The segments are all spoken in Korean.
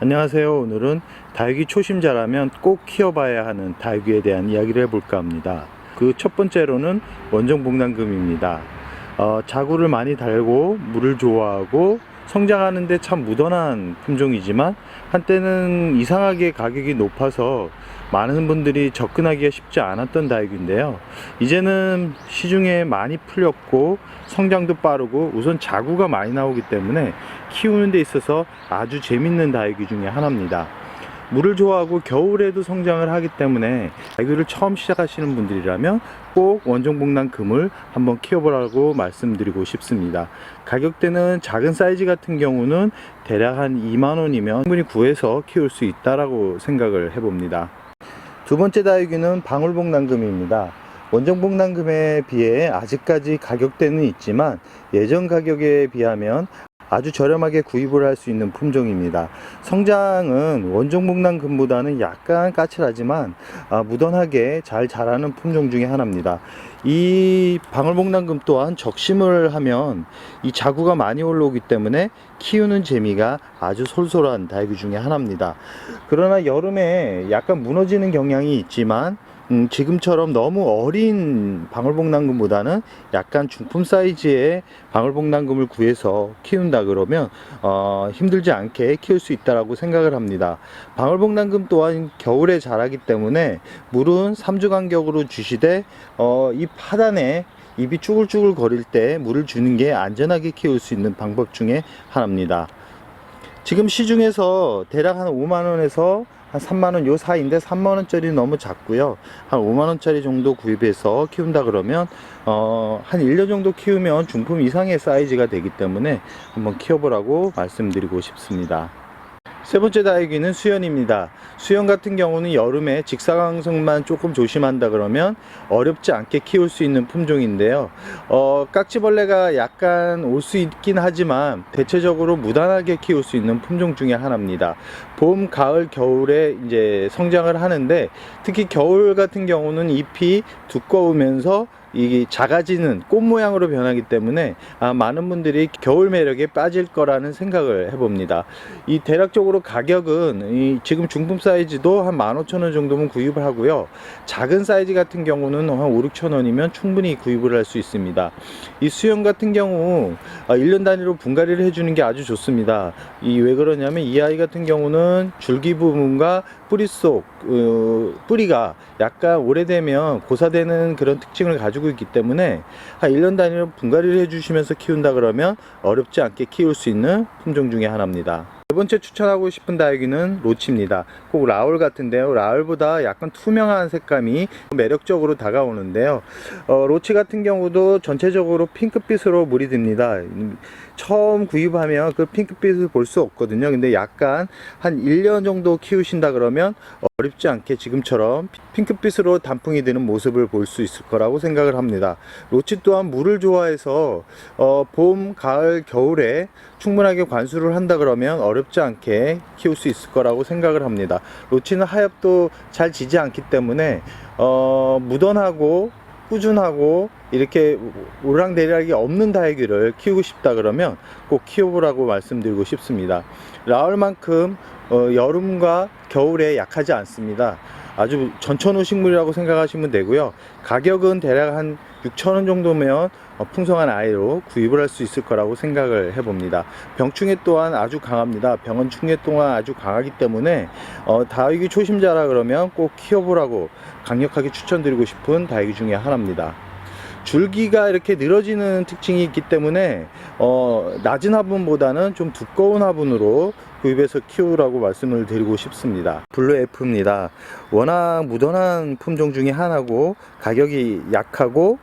안녕하세요. 오늘은 다육이 초심자라면 꼭 키워봐야 하는 다육이에 대한 이야기를 해볼까 합니다. 그 첫 번째로는 원종복랑금입니다. 어, 자구를 많이 달고 물을 좋아하고 성장하는데 참 무던한 품종이지만 한때는 이상하게 가격이 높아서 많은 분들이 접근하기가 쉽지 않았던 다육인데요. 이제는 시중에 많이 풀렸고 성장도 빠르고 우선 자구가 많이 나오기 때문에 키우는 데 있어서 아주 재밌는 다육이 중에 하나입니다. 물을 좋아하고 겨울에도 성장을 하기 때문에 다육이를 처음 시작하시는 분들이라면 꼭 원종복랑 금을 한번 키워보라고 말씀드리고 싶습니다. 가격대는 작은 사이즈 같은 경우는 대략 한 2만원이면 충분히 구해서 키울 수 있다라고 생각을 해봅니다. 두 번째 다육이는 방울복랑금입니다. 원정복랑금에 비해 아직까지 가격대는 있지만 예전 가격에 비하면 아주 저렴하게 구입을 할 수 있는 품종입니다. 성장은 원종복랑금보다는 약간 까칠하지만 아, 무던하게 잘 자라는 품종 중에 하나입니다. 이 방울복랑금 또한 적심을 하면 이 자구가 많이 올라오기 때문에 키우는 재미가 아주 솔솔한 다육이 중에 하나입니다. 그러나 여름에 약간 무너지는 경향이 있지만 음, 지금처럼 너무 어린 방울복랑금보다는 약간 중품 사이즈의 방울복랑금을 구해서 키운다 그러면 어, 힘들지 않게 키울 수 있다라고 생각을 합니다. 방울복랑금 또한 겨울에 자라기 때문에 물은 3주 간격으로 주시되 어, 이 파단에 입이 쭈글쭈글 거릴 때 물을 주는 게 안전하게 키울 수 있는 방법 중에 하나입니다. 지금 시중에서 대략 한 5만원에서 한 3만원 요 사이인데 3만원짜리 너무 작고요 한 5만원짜리 정도 구입해서 키운다 그러면 어, 한 1년 정도 키우면 중품 이상의 사이즈가 되기 때문에 한번 키워보라고 말씀드리고 싶습니다 세 번째 다육이는 수연입니다. 수연 같은 경우는 여름에 직사광선만 조금 조심한다 그러면 어렵지 않게 키울 수 있는 품종인데요. 어, 깍지벌레가 약간 올 수 있긴 하지만 대체적으로 무난하게 키울 수 있는 품종 중에 하나입니다. 봄, 가을, 겨울에 이제 성장을 하는데 특히 겨울 같은 경우는 잎이 두꺼우면서 이 작아지는 꽃 모양으로 변하기 때문에 아, 많은 분들이 겨울 매력에 빠질 거라는 생각을 해봅니다. 이 대략적으로 가격은 이 지금 중품 사이즈도 한 15,000원 정도면 구입을 하고요. 작은 사이즈 같은 경우는 한 5, 6,000원이면 충분히 구입을 할 수 있습니다. 이 수영 같은 경우 아, 1년 단위로 분갈이를 해주는 게 아주 좋습니다. 이 왜 그러냐면 이 아이 같은 경우는 줄기 부분과 뿌리 속 어, 뿌리가 약간 오래되면 고사되는 그런 특징을 가지고 있기 때문에 한 1년 단위로 분갈이를 해주시면서 키운다 그러면 어렵지 않게 키울 수 있는 품종 중에 하나입니다. 세 번째 추천하고 싶은 다육이는 로치입니다. 꼭 라울 같은데요. 라울보다 약간 투명한 색감이 매력적으로 다가오는데요. 어, 로치 같은 경우도 전체적으로 핑크빛으로 물이 듭니다. 처음 구입하면 그 핑크빛을 볼 수 없거든요. 근데 약간 한 1년 정도 키우신다 그러면 어렵지 않게 지금처럼 핑크빛으로 단풍이 되는 모습을 볼 수 있을 거라고 생각을 합니다. 로치 또한 물을 좋아해서 어, 봄, 가을, 겨울에 충분하게 관수를 한다 그러면 어렵지 않게 키울 수 있을 거라고 생각을 합니다. 로치는 하엽도 잘 지지 않기 때문에 어, 무던하고 꾸준하고 이렇게 오랑대략이 없는 다육이를 키우고 싶다 그러면 꼭 키워보라고 말씀드리고 싶습니다. 라울만큼 어, 여름과 겨울에 약하지 않습니다. 아주 전천후 식물이라고 생각하시면 되고요. 가격은 대략 한 6,000원 정도면 어, 풍성한 아이로 구입을 할 수 있을 거라고 생각을 해봅니다. 병충해 또한 아주 강합니다. 병원 충해 또한 아주 강하기 때문에 어, 다육이 초심자라 그러면 꼭 키워보라고 강력하게 추천드리고 싶은 다육이 중에 하나입니다. 줄기가 이렇게 늘어지는 특징이 있기 때문에 어, 낮은 화분보다는 좀 두꺼운 화분으로 구입해서 키우라고 말씀을 드리고 싶습니다. 블루 F입니다. 워낙 무던한 품종 중에 하나고 가격이 약하고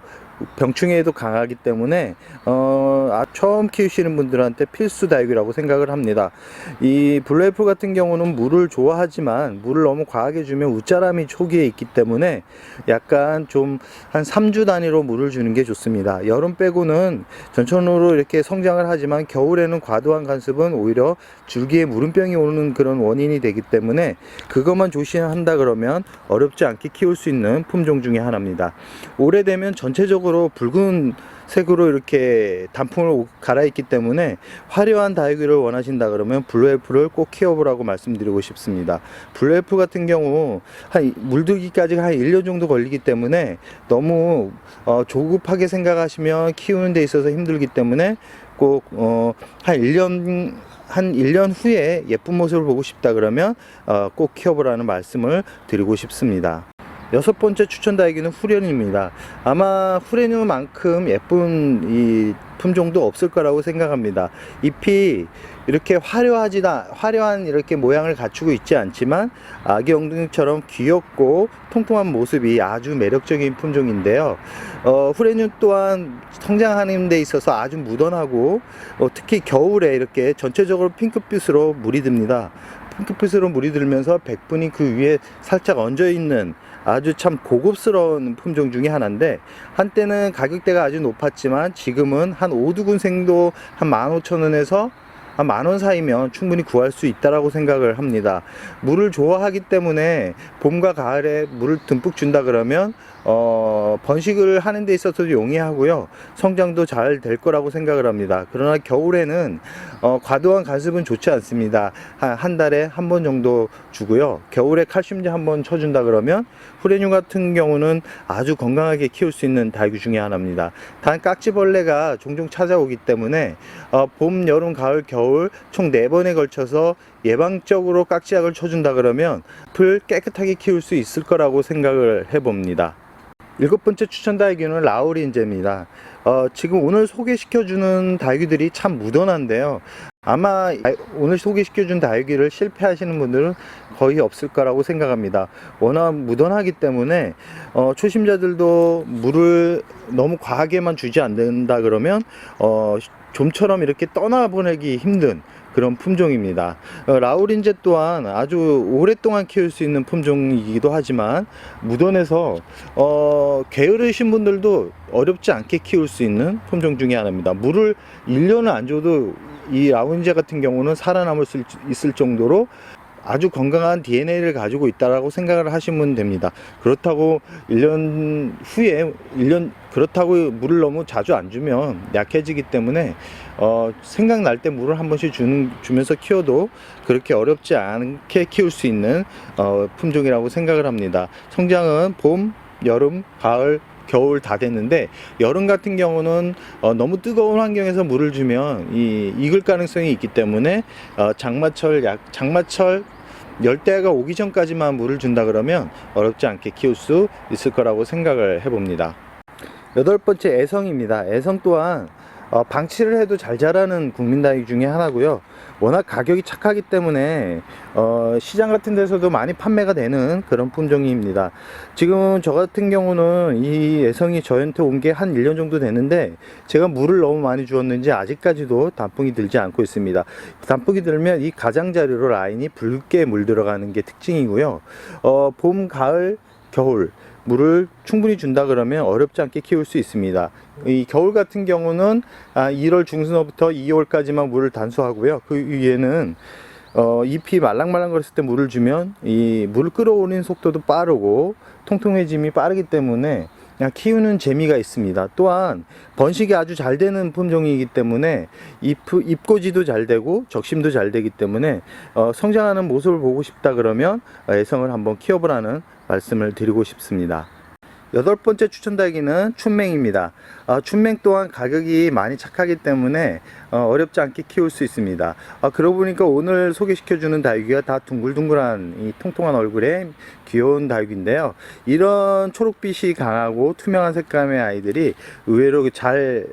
병충해에도 강하기 때문에 어, 아, 처음 키우시는 분들한테 필수 다육이라고 생각을 합니다. 이 블루애플 같은 경우는 물을 좋아하지만 물을 너무 과하게 주면 웃자람이 초기에 있기 때문에 약간 좀 한 3주 단위로 물을 주는 게 좋습니다. 여름 빼고는 전천후로 이렇게 성장을 하지만 겨울에는 과도한 간습은 오히려 줄기에 무름병이 오는 그런 원인이 되기 때문에 그것만 조심한다 그러면 어렵지 않게 키울 수 있는 품종 중에 하나입니다. 오래되면 전체적으로 붉은 색으로 이렇게 단풍을 갈아입기 때문에 화려한 다육이를 원하신다 그러면 블루엘프를 꼭 키워보라고 말씀드리고 싶습니다. 블루엘프 같은 경우 한 물들기까지 한 1년 정도 걸리기 때문에 너무 어, 조급하게 생각하시면 키우는 데 있어서 힘들기 때문에 꼭 어, 한 1년 한 1년 후에 예쁜 모습을 보고 싶다 그러면 어, 꼭 키워보라는 말씀을 드리고 싶습니다. 여섯 번째 추천 다육이는 후련입니다. 아마 후레뉴만큼 예쁜 이 품종도 없을 거라고 생각합니다. 잎이 이렇게 화려하지다 화려한 이렇게 모양을 갖추고 있지 않지만 아기 엉덩이처럼 귀엽고 통통한 모습이 아주 매력적인 품종인데요. 어, 후레뉴 또한 성장하는 데 있어서 아주 무던하고 어, 특히 겨울에 이렇게 전체적으로 핑크빛으로 물이 듭니다. 핑크빛으로 물이 들면서 백분이 그 위에 살짝 얹어 있는 아주 참 고급스러운 품종 중에 하나인데 한때는 가격대가 아주 높았지만 지금은 한 오두군생도 한 15,000원에서 한 만 원 사이면 충분히 구할 수 있다라고 생각을 합니다. 물을 좋아하기 때문에 봄과 가을에 물을 듬뿍 준다 그러면 어, 번식을 하는 데 있어서도 용이하고요. 성장도 잘 될 거라고 생각을 합니다. 그러나 겨울에는 어, 과도한 간습은 좋지 않습니다. 한, 한 달에 한 번 정도 주고요. 겨울에 칼슘제 한 번 쳐준다 그러면 후레뉴 같은 경우는 아주 건강하게 키울 수 있는 다육이 중에 하나입니다. 단 깍지벌레가 종종 찾아오기 때문에 어, 봄, 여름, 가을, 겨울 총 네번에 걸쳐서 예방적으로 깍지약을 쳐준다 그러면 풀 깨끗하게 키울 수 있을 거라고 생각을 해봅니다. 일곱 번째 추천 다육이는 라우린제입니다. 어, 지금 오늘 소개시켜주는 다육이들이 참 무던한데요. 아마 오늘 소개시켜준 다육이를 실패하시는 분들은 거의 없을 거라고 생각합니다. 워낙 무던하기 때문에 어, 초심자들도 물을 너무 과하게만 주지 않는다 그러면 어, 좀처럼 이렇게 떠나보내기 힘든 그런 품종입니다. 어, 라우린제 또한 아주 오랫동안 키울 수 있는 품종이기도 하지만 무던해서 어, 게으르신 분들도 어렵지 않게 키울 수 있는 품종 중에 하나입니다. 물을 1년을 안 줘도 이 라우린제 같은 경우는 살아남을 수 있을 정도로 아주 건강한 DNA를 가지고 있다라고 생각을 하시면 됩니다. 그렇다고 1년 후에 1년 그렇다고 물을 너무 자주 안 주면 약해지기 때문에 어, 생각날 때 물을 한 번씩 주는, 주면서 키워도 그렇게 어렵지 않게 키울 수 있는 어, 품종이라고 생각을 합니다. 성장은 봄, 여름, 가을, 겨울 다 됐는데 여름 같은 경우는 어, 너무 뜨거운 환경에서 물을 주면 이 익을 가능성이 있기 때문에 어, 장마철 약 장마철 열대가 오기 전까지만 물을 준다 그러면 어렵지 않게 키울 수 있을 거라고 생각을 해봅니다. 여덟 번째 애성입니다. 애성 또한 어, 방치를 해도 잘 자라는 국민다육 중에 하나고요. 워낙 가격이 착하기 때문에 어, 시장 같은 데서도 많이 판매가 되는 그런 품종입니다. 지금 저 같은 경우는 이 애성이 저한테 온 게 한 1년 정도 됐는데 제가 물을 너무 많이 주었는지 아직까지도 단풍이 들지 않고 있습니다. 단풍이 들면 이 가장자리로 라인이 붉게 물들어가는 게 특징이고요. 어, 봄, 가을, 겨울 물을 충분히 준다 그러면 어렵지 않게 키울 수 있습니다. 이 겨울 같은 경우는 아, 1월 중순부터 2월까지만 물을 단수하고요. 그 위에는 어, 잎이 말랑말랑거렸을 때 물을 주면 이 물을 끌어오는 속도도 빠르고 통통해짐이 빠르기 때문에 키우는 재미가 있습니다. 또한 번식이 아주 잘 되는 품종이기 때문에 잎, 잎꽂이도 잘 되고 적심도 잘 되기 때문에 어, 성장하는 모습을 보고 싶다 그러면 어, 애성을 한번 키워보라는 말씀을 드리고 싶습니다. 여덟 번째 추천 다육이는 춘맹입니다. 어, 춘맹 또한 가격이 많이 착하기 때문에 어, 어렵지 않게 키울 수 있습니다. 아, 그러고 보니까 오늘 소개시켜주는 다육이가 다 둥글둥글한 이 통통한 얼굴의 귀여운 다육인데요. 이런 초록빛이 강하고 투명한 색감의 아이들이 의외로 잘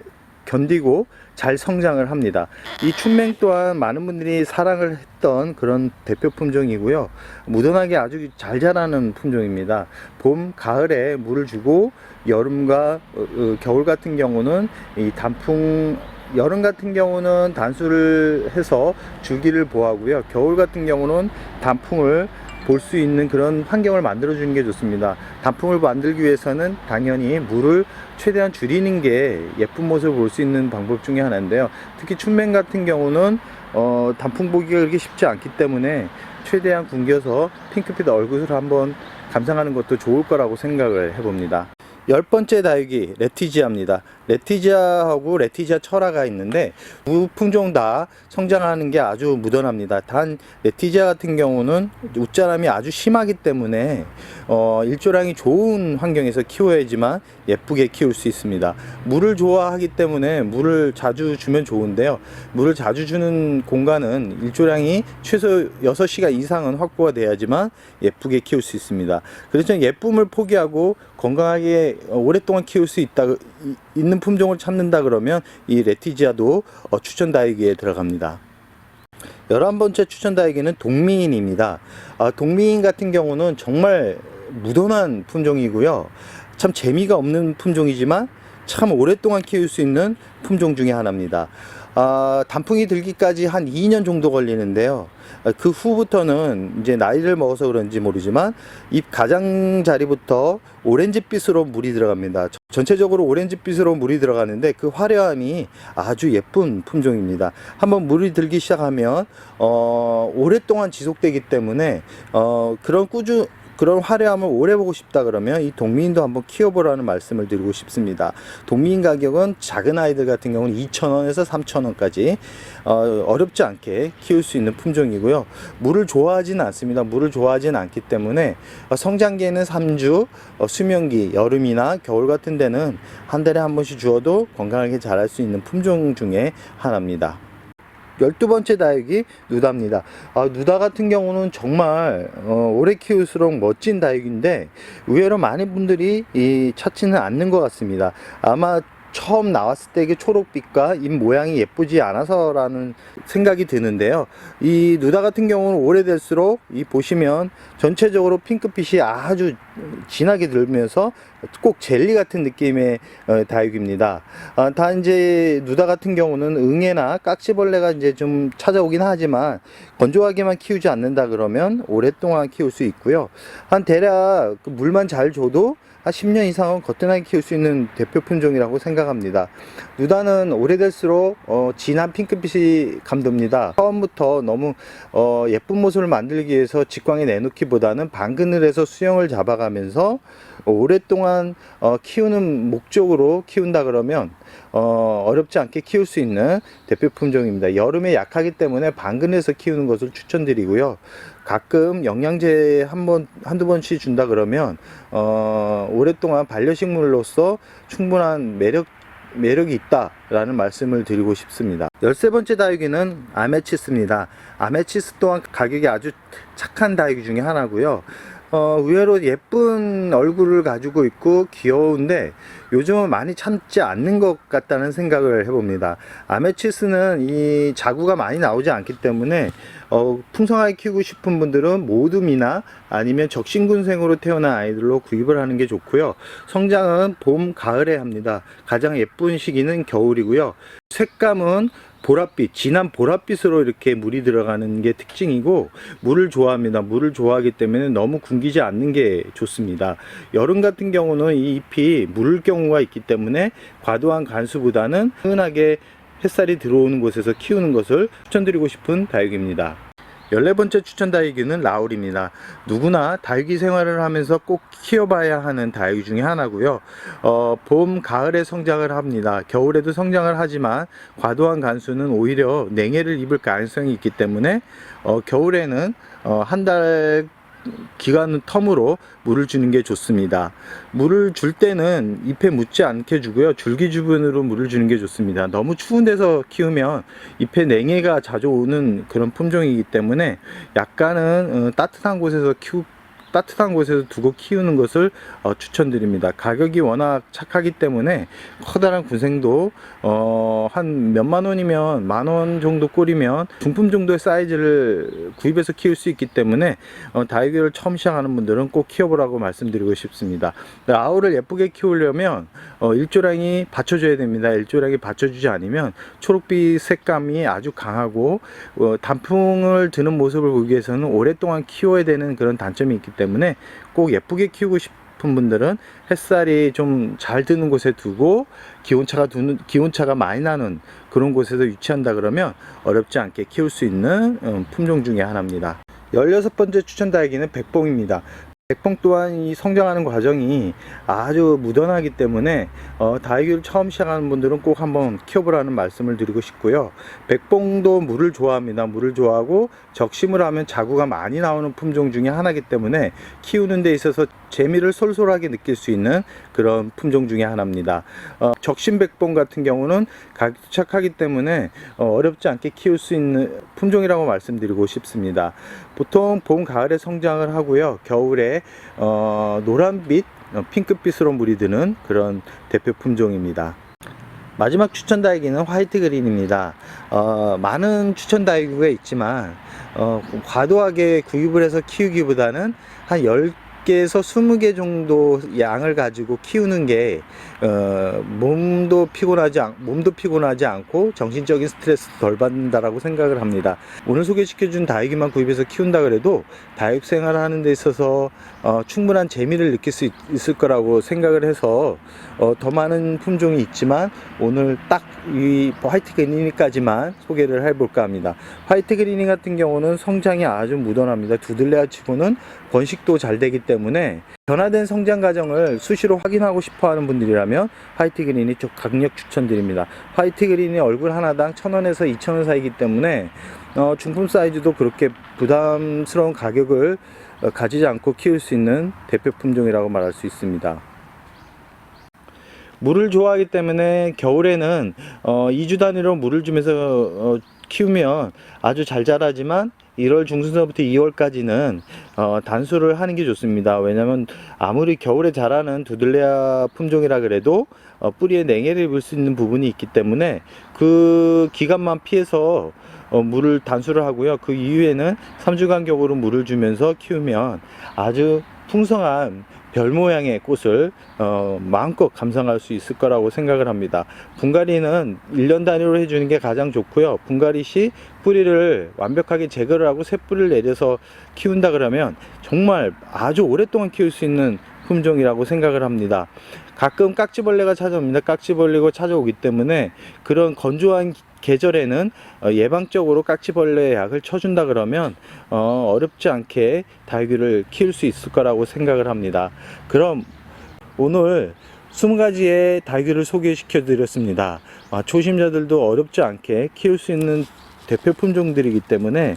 견디고 잘 성장을 합니다. 이 춘맹 또한 많은 분들이 사랑을 했던 그런 대표 품종이고요. 무던하게 아주 잘 자라는 품종입니다. 봄, 가을에 물을 주고 여름과 어, 어, 겨울 같은 경우는 이 단풍 여름 같은 경우는 단수를 해서 줄기를 보하고요. 겨울 같은 경우는 단풍을 볼 수 있는 그런 환경을 만들어 주는 게 좋습니다. 단풍을 만들기 위해서는 당연히 물을 최대한 줄이는 게 예쁜 모습을 볼 수 있는 방법 중에 하나인데요. 특히 춘맹 같은 경우는 어, 단풍 보기가 그렇게 쉽지 않기 때문에 최대한 굶겨서 핑크빛 얼굴을 한번 감상하는 것도 좋을 거라고 생각을 해봅니다. 열 번째 다육이 레티지아입니다. 레티지아하고 레티지아 철화가 있는데 두 품종 다 성장하는 게 아주 무던합니다. 단 레티지아 같은 경우는 웃자람이 아주 심하기 때문에 어, 일조량이 좋은 환경에서 키워야지만 예쁘게 키울 수 있습니다. 물을 좋아하기 때문에 물을 자주 주면 좋은데요. 물을 자주 주는 공간은 일조량이 최소 6시간 이상은 확보가 돼야지만 예쁘게 키울 수 있습니다. 그래서 예쁨을 포기하고 건강하게 오랫동안 키울 수 있다 이- 있는 품종을 찾는다 그러면 이 레티지아도 어, 추천 다육이에 들어갑니다. 열한 번째 추천 다육이는 동미인입니다. 아, 동미인 같은 경우는 정말 무던한 품종이고요. 참 재미가 없는 품종이지만 참 오랫동안 키울 수 있는 품종 중에 하나입니다. 아, 단풍이 들기까지 한 2년 정도 걸리는데요. 아, 그 후부터는 이제 나이를 먹어서 그런지 모르지만 잎 가장자리부터 오렌지빛으로 물이 들어갑니다. 저- 전체적으로 오렌지빛으로 물이 들어가는데 그 화려함이 아주 예쁜 품종입니다. 한번 물이 들기 시작하면 어, 오랫동안 지속되기 때문에 어, 그런 꾸준 그런 화려함을 오래 보고 싶다 그러면 이 동미인도 한번 키워보라는 말씀을 드리고 싶습니다. 동미인 가격은 작은 아이들 같은 경우는 2,000원에서 3,000원까지 어, 어렵지 않게 키울 수 있는 품종이고요. 물을 좋아하지는 않습니다. 물을 좋아하지는 않기 때문에 어, 성장기에는 3주, 어, 수명기, 여름이나 겨울 같은 데는 한 달에 한 번씩 주어도 건강하게 자랄 수 있는 품종 중에 하나입니다. 열두 번째 다육이 누다입니다. 아, 누다 같은 경우는 정말 어, 오래 키울수록 멋진 다육인데 의외로 많은 분들이 이 찾지는 않는 것 같습니다. 아마 처음 나왔을 때그 초록빛과 잎 모양이 예쁘지 않아서라는 생각이 드는데요. 이 누다 같은 경우는 오래될수록 이 보시면 전체적으로 핑크빛이 아주 진하게 들면서 꼭 젤리 같은 느낌의 어, 다육입니다. 아, 다 이제 누다 같은 경우는 응애나 깍지벌레가 이제 좀 찾아오긴 하지만 건조하게만 키우지 않는다 그러면 오랫동안 키울 수 있고요. 한 대략 그 물만 잘 줘도 한 10년 이상은 거뜬하게 키울 수 있는 대표 품종이라고 생각합니다. 누다는 오래될수록 어, 진한 핑크빛이 감돕니다. 처음부터 너무 어, 예쁜 모습을 만들기 위해서 직광에 내놓기보다는 방그늘에서 수영을 잡아가면서 오랫동안 어, 키우는 목적으로 키운다 그러면 어, 어렵지 않게 키울 수 있는 대표 품종입니다. 여름에 약하기 때문에 방근에서 키우는 것을 추천드리고요. 가끔 영양제 한 번, 한두 번씩 준다 그러면, 어, 오랫동안 반려식물로서 충분한 매력, 매력이 있다라는 말씀을 드리고 싶습니다. 열세 번째 다육이는 아메치스입니다. 아메치스 또한 가격이 아주 착한 다육이 중에 하나고요. 어, 의외로 예쁜 얼굴을 가지고 있고 귀여운데 요즘은 많이 참지 않는 것 같다는 생각을 해봅니다. 아메치스는 이 자구가 많이 나오지 않기 때문에 어, 풍성하게 키우고 싶은 분들은 모둠이나 아니면 적신군생으로 태어난 아이들로 구입을 하는 게 좋고요. 성장은 봄, 가을에 합니다. 가장 예쁜 시기는 겨울이고요. 색감은 보랏빛, 진한 보랏빛으로 이렇게 물이 들어가는 게 특징이고 물을 좋아합니다. 물을 좋아하기 때문에 너무 굶기지 않는 게 좋습니다. 여름 같은 경우는 이 잎이 물을 경우가 있기 때문에 과도한 간수보다는 흔하게 햇살이 들어오는 곳에서 키우는 것을 추천드리고 싶은 다육입니다. 14번째 추천 다육이는 라울입니다. 누구나 다육이 생활을 하면서 꼭 키워봐야 하는 다육이 중에 하나고요. 어, 봄, 가을에 성장을 합니다. 겨울에도 성장을 하지만 과도한 간수는 오히려 냉해를 입을 가능성이 있기 때문에 어, 겨울에는 어, 한 달 기간 텀으로 물을 주는 게 좋습니다. 물을 줄 때는 잎에 묻지 않게 주고요. 줄기 주변으로 물을 주는 게 좋습니다. 너무 추운 데서 키우면 잎에 냉해가 자주 오는 그런 품종이기 때문에 약간은 어, 따뜻한 곳에서 키우 따뜻한 곳에서 두고 키우는 것을 어, 추천드립니다. 가격이 워낙 착하기 때문에 커다란 군생도 어, 한 몇만 원이면 만 원 정도 꼴이면 중품 정도의 사이즈를 구입해서 키울 수 있기 때문에 어, 다육이를 처음 시작하는 분들은 꼭 키워보라고 말씀드리고 싶습니다. 아우를 예쁘게 키우려면 어, 일조량이 받쳐줘야 됩니다. 일조량이 받쳐주지 않으면 초록빛 색감이 아주 강하고 어, 단풍을 드는 모습을 보기 위해서는 오랫동안 키워야 되는 그런 단점이 있기 때문에 꼭 예쁘게 키우고 싶은 분들은 햇살이 좀 잘 드는 곳에 두고 기온차가 두는 기온차가 많이 나는 그런 곳에서 유치한다 그러면 어렵지 않게 키울 수 있는 음, 품종 중에 하나입니다. 16번째 추천 다육이는 백봉입니다. 백봉 또한 이 성장하는 과정이 아주 무던하기 때문에 어, 다육이를 처음 시작하는 분들은 꼭 한번 키워보라는 말씀을 드리고 싶고요. 백봉도 물을 좋아합니다. 물을 좋아하고 적심을 하면 자구가 많이 나오는 품종 중에 하나이기 때문에 키우는 데 있어서 재미를 솔솔하게 느낄 수 있는 그런 품종 중에 하나입니다. 어, 적심 백봉 같은 경우는 가격도 착하기 때문에 어, 어렵지 않게 키울 수 있는 품종이라고 말씀드리고 싶습니다. 보통 봄, 가을에 성장을 하고요. 겨울에 어, 노란빛, 어, 핑크빛으로 물이 드는 그런 대표 품종입니다. 마지막 추천 다육이는 화이트 그린입니다. 어, 많은 추천 다육이가 있지만 어, 과도하게 구입을 해서 키우기보다는 한 10 개에서 20개 정도 양을 가지고 키우는 게 어, 몸도 피곤하지 않, 몸도 피곤하지 않고 정신적인 스트레스 덜 받는다라고 생각을 합니다. 오늘 소개시켜준 다육이만 구입해서 키운다 그래도 다육 생활을 하는 데 있어서 어, 충분한 재미를 느낄 수 있, 을 거라고 생각을 해서 어, 더 많은 품종이 있지만 오늘 딱 이 화이트 그리니까지만 소개를 해볼까 합니다. 화이트 그리니 같은 경우는 성장이 아주 무던합니다. 두들레아 치고는 번식도 잘 되기 때문에 변화된 성장 과정을 수시로 확인하고 싶어 하는 분들이라면 화이트 그린이 좀 강력 추천드립니다. 화이트 그린이 얼굴 하나당 1000원에서 2000원 사이기 때문에 어, 중품 사이즈도 그렇게 부담스러운 가격을 어, 가지지 않고 키울 수 있는 대표 품종이라고 말할 수 있습니다. 물을 좋아하기 때문에 겨울에는 어, 2주 단위로 물을 주면서 어, 키우면 아주 잘 자라지만 1월 중순서부터 2월까지는 어, 단수를 하는 게 좋습니다. 왜냐하면 아무리 겨울에 자라는 두들레아 품종이라 그래도 어, 뿌리에 냉해를 입을 수 있는 부분이 있기 때문에 그 기간만 피해서 어, 물을 단수를 하고요. 그 이후에는 3주 간 격으로 물을 주면서 키우면 아주 풍성한 별 모양의 꽃을 어, 마음껏 감상할 수 있을 거라고 생각을 합니다. 분갈이는 1년 단위로 해주는 게 가장 좋고요. 분갈이 시 뿌리를 완벽하게 제거를 하고 새 뿌리를 내려서 키운다 그러면 정말 아주 오랫동안 키울 수 있는 품종이라고 생각을 합니다. 가끔 깍지벌레가 찾아옵니다. 깍지벌레가 찾아오기 때문에 그런 건조한 계절에는 어, 예방적으로 깍지벌레 약을 쳐준다 그러면 어, 어렵지 않게 달귀를 키울 수 있을 거라고 생각을 합니다. 그럼 오늘 20가지의 달귀를 소개시켜 드렸습니다. 아, 초심자들도 어렵지 않게 키울 수 있는 대표 품종들이기 때문에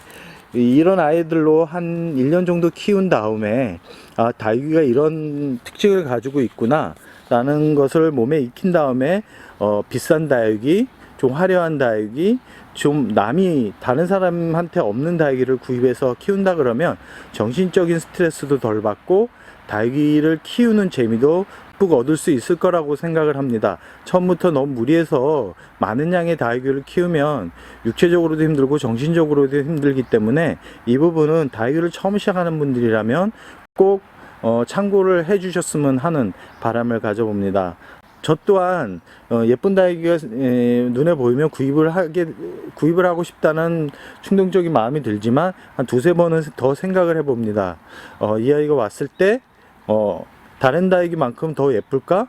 이- 이런 아이들로 한 1년 정도 키운 다음에 아, 다육이가 이런 특징을 가지고 있구나 라는 것을 몸에 익힌 다음에 어, 비싼 다육이 좀 화려한 다육이 좀 남이 다른 사람한테 없는 다육이를 구입해서 키운다 그러면 정신적인 스트레스도 덜 받고 다육이를 키우는 재미도 푹 얻을 수 있을 거라고 생각을 합니다. 처음부터 너무 무리해서 많은 양의 다육이를 키우면 육체적으로도 힘들고 정신적으로도 힘들기 때문에 이 부분은 다육이를 처음 시작하는 분들이라면 꼭 어, 참고를 해 주셨으면 하는 바람을 가져봅니다. 저 또한 어, 예쁜 에, 눈에 보이면 구입을 하게 구입을 하고 싶다는 충동적인 마음이 들지만 한 두세 번은 더 생각을 해봅니다. 어, 이 아이가 왔을 때 어, 다른 다육이만큼 더 예쁠까?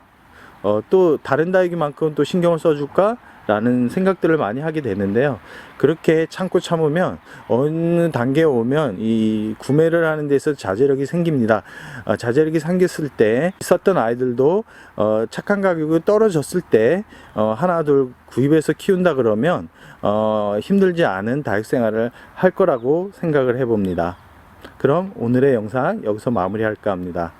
어, 또 다른 다육이만큼 또 신경을 써줄까? 라는 생각들을 많이 하게 되는데요. 그렇게 참고 참으면 어느 단계에 오면 이 구매를 하는 데서 자제력이 생깁니다. 어, 자제력이 생겼을 때 있었던 아이들도 어, 착한 가격이 떨어졌을 때 어, 하나 둘 구입해서 키운다 그러면 어, 힘들지 않은 다육 생활을 할 거라고 생각을 해봅니다. 그럼 오늘의 영상 여기서 마무리할까 합니다.